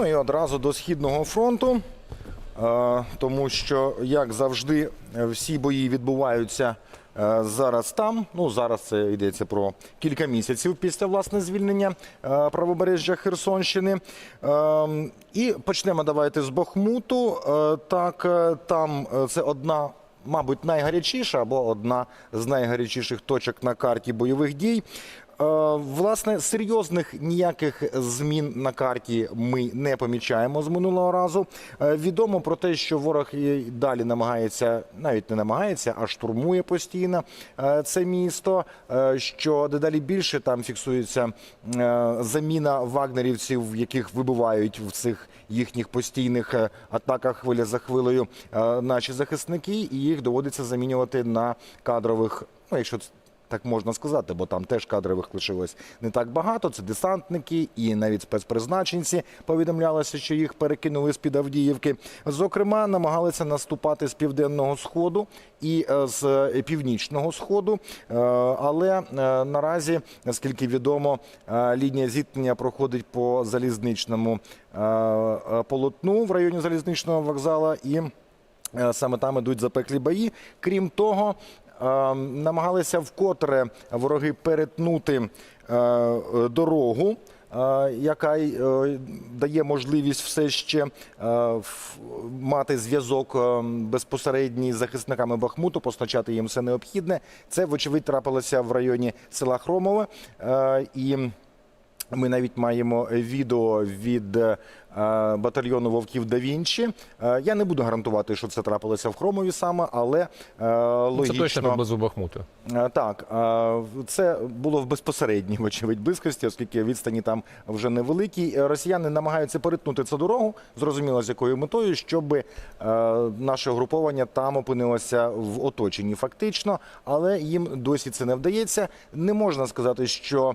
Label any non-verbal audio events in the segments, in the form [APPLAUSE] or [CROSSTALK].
Ну і одразу до східного фронту, е, тому що, як завжди, всі бої відбуваються е, зараз там. Ну зараз це йдеться про кілька місяців після власне звільнення е, правобережжя Херсонщини. Е, І почнемо давайте з Бахмуту. Так, там це одна. Мабуть, найгарячіша або одна з найгарячіших точок на карті бойових дій. Е, Власне, серйозних ніяких змін на карті ми не помічаємо з минулого разу. Е, Відомо про те, що ворог далі намагається, навіть не намагається, а штурмує постійно е, це місто. Що дедалі більше там фіксується заміна вагнерівців, яких вибивають в цих їхніх постійних атаках хвиля за хвилею наші захисники, і їх доводиться замінювати на кадрових. Ну, якщо так можна сказати, бо там теж кадрових лишилось не так багато. Це десантники і навіть спецпризначенці повідомлялося, що їх перекинули з під Авдіївки. Зокрема, намагалися наступати з південного сходу і е, з е, північного сходу. Е, Але наразі, наскільки відомо, лінія зіткнення проходить по залізничному полотну в районі залізничного вокзала і. Саме там ідуть запеклі бої. Крім того, намагалися вкотре вороги перетнути е, дорогу. е, Яка е, дає можливість все ще мати зв'язок безпосередній з захисниками Бахмуту, постачати їм все необхідне. Це, вочевидь, трапилося в районі села Хромове. І ми навіть маємо відео від е, батальйону Вовків да Вінчі. Е, Я не буду гарантувати, що це трапилося в Хромові саме, але е, Ну, Це точно поблизу Бахмуту. Так, це було в безпосередній, [LAUGHS] вочевидь, близькості, оскільки відстані там вже невеликі. Росіяни намагаються перетнути цю дорогу, зрозуміло, з якою метою, щоб наше угруповання там опинилося в оточенні фактично, але їм досі це не вдається. Не можна сказати, що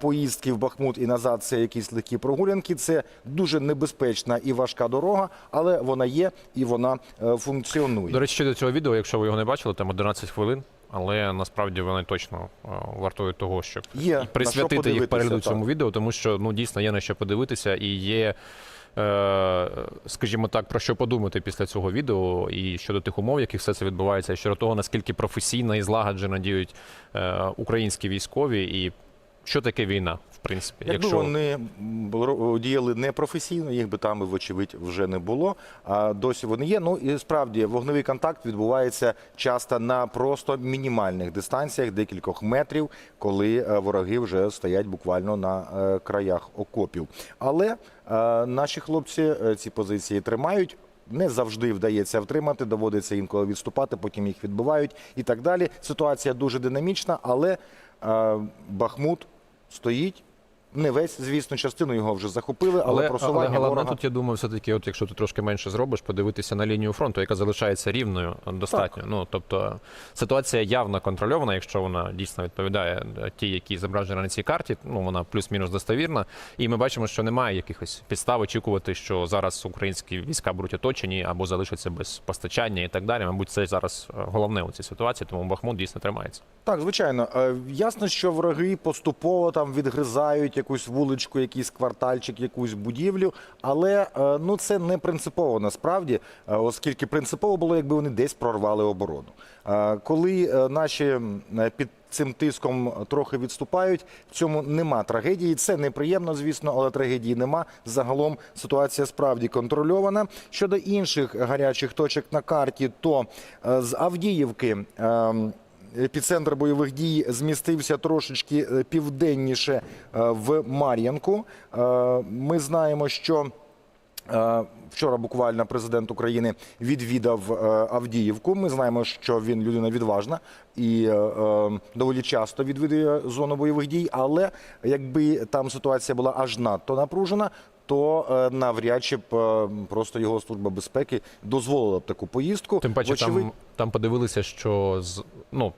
поїздки в Бахмут і назад це якісь легкі прогулянки. Це дуже небезпечна і важка дорога, але вона є і вона е, функціонує. До речі, щодо цього відео, якщо ви його не бачили, там 11 хвилин. Але насправді вони точно е, вартують того, щоб Є, присвятити їх перегляду так. цьому відео, тому що ну дійсно є на що подивитися і є. е, Скажімо так, про що подумати після цього відео, і щодо тих умов, в яких все це відбувається, і щодо того, наскільки професійно і злагоджено діють е, українські військові, і що таке війна, в принципі, Якби вони м, діяли непрофесійно, їх би там, вочевидь, вже не було. А досі вони є. Ну і справді вогневий контакт відбувається часто на просто мінімальних дистанціях, декількох метрів, коли е, вороги вже стоять буквально на е, краях окопів. Але е, наші хлопці ці позиції тримають. Не завжди вдається втримати, доводиться інколи відступати, потім їх відбивають і так далі. Ситуація дуже динамічна, але е, Бахмут стоїть. Не весь, звісно, частину його вже захопили, але, Але, але просування головне ворога... тут, я думаю, все-таки, от якщо ти трошки менше зробиш, подивитися на лінію фронту, яка залишається рівною достатньо. Ну тобто ситуація явно контрольована, якщо вона дійсно відповідає е, тій, які зображені на цій карті. Ну вона плюс-мінус достовірна. І ми бачимо, що немає якихось підстав очікувати, що зараз українські війська будуть оточені або залишаться без постачання і так далі. Мабуть, це зараз е, головне у цій ситуації, тому Бахмут дійсно тримається. Так, звичайно. Е, Ясно, що вороги поступово там відгризають якусь вуличку, якийсь квартальчик, якусь будівлю, але е, ну це не принципово насправді, е, оскільки принципово було, якби вони десь прорвали оборону. Е, Коли наші під цим тиском трохи відступають, в цьому нема трагедії. Це неприємно, звісно, але трагедії нема. Загалом ситуація справді контрольована. Щодо інших гарячих точок на карті, то з Авдіївки. Епіцентр бойових дій змістився трошечки е, південніше е, в Мар'янку. Е, Ми знаємо, що вчора буквально президент України відвідав Авдіївку. Ми знаємо, що він людина відважна і доволі часто відвідує зону бойових дій. Але якби там ситуація була аж надто напружена. То е, навряд чи б е, просто його служба безпеки дозволила б таку поїздку. Тим паче, Очевид... там, там подивилися, що з ну.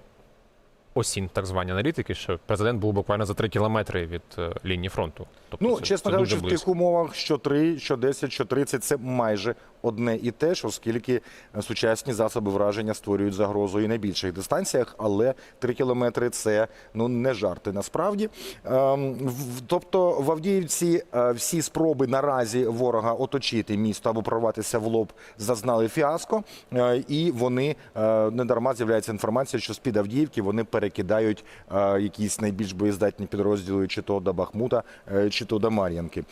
осінь, так звані аналітики, що президент був буквально за три кілометри від е, лінії фронту. Тобто Ну, це- чесно кажучи, в тих умовах, що 3, що 10, що 30 – це майже одне і те ж, оскільки сучасні засоби враження створюють загрозу і на більших дистанціях, але 3 кілометри це ну не жарти насправді. Ем, в- тобто в Авдіївці е, всі спроби наразі ворога оточити місто або прорватися в лоб зазнали фіаско, е, і вони е, не дарма з'являється інформація, що з під Авдіївки вони перекидають якісь найбільш боєздатні підрозділи, чи то до Бахмута, чи то до Мар'янки.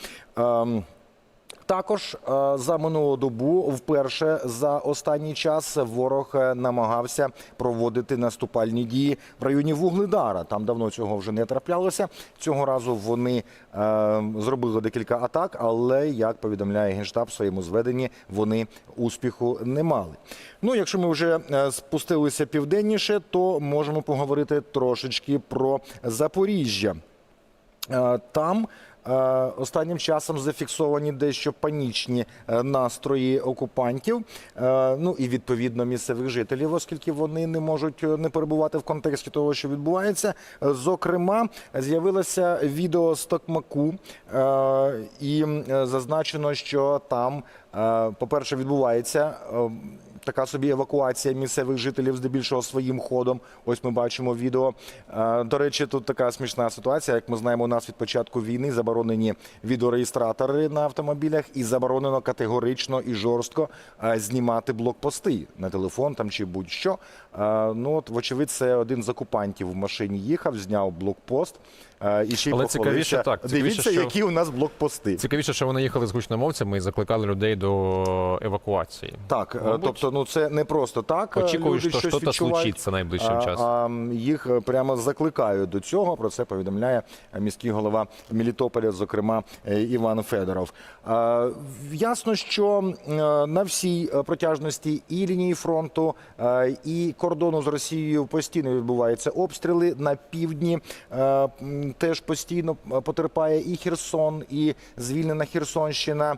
Також е, за минулу добу вперше за останній час ворог е, намагався проводити наступальні дії в районі Вугледара. Там давно цього вже не траплялося. Цього разу вони е, зробили декілька атак, але як повідомляє генштаб в своєму зведенні, вони успіху не мали. Ну, якщо ми вже е, спустилися південніше, то можемо поговорити трошечки про Запоріжжя. Е, Там е, останнім часом зафіксовані дещо панічні е, настрої окупантів, ну і відповідно місцевих жителів, оскільки вони не можуть не перебувати в контексті того, що відбувається. Зокрема, з'явилося відео з Токмаку, і зазначено, що там, е, по-перше, відбувається. Така собі евакуація місцевих жителів здебільшого своїм ходом. Ось ми бачимо відео. Е, До речі, тут така смішна ситуація. Як ми знаємо, у нас від початку війни заборонені відеореєстратори на автомобілях, і заборонено категорично і жорстко е, знімати блокпости на телефон там чи будь-що. Е, Ну от, вочевидь, це один з окупантів в машині їхав, зняв блокпост. І ще й Але цікавіше так, цікавіше, Дивіться, що- які у нас блокпости. Цікавіше, що вони їхали з гучномовцями і закликали людей до евакуації. Так, Мабуть, тобто, ну це не просто так. е, Очікую, люди що щось щось случиться найближчим часом. А їх е, прямо закликають до цього. Про це повідомляє міський голова Мелітополя, зокрема е, Іван Федоров. Е, Ясно, що на всій протяжності і лінії фронту, і кордону з Росією постійно відбуваються обстріли. На півдні теж постійно потерпає і Херсон, і звільнена Херсонщина.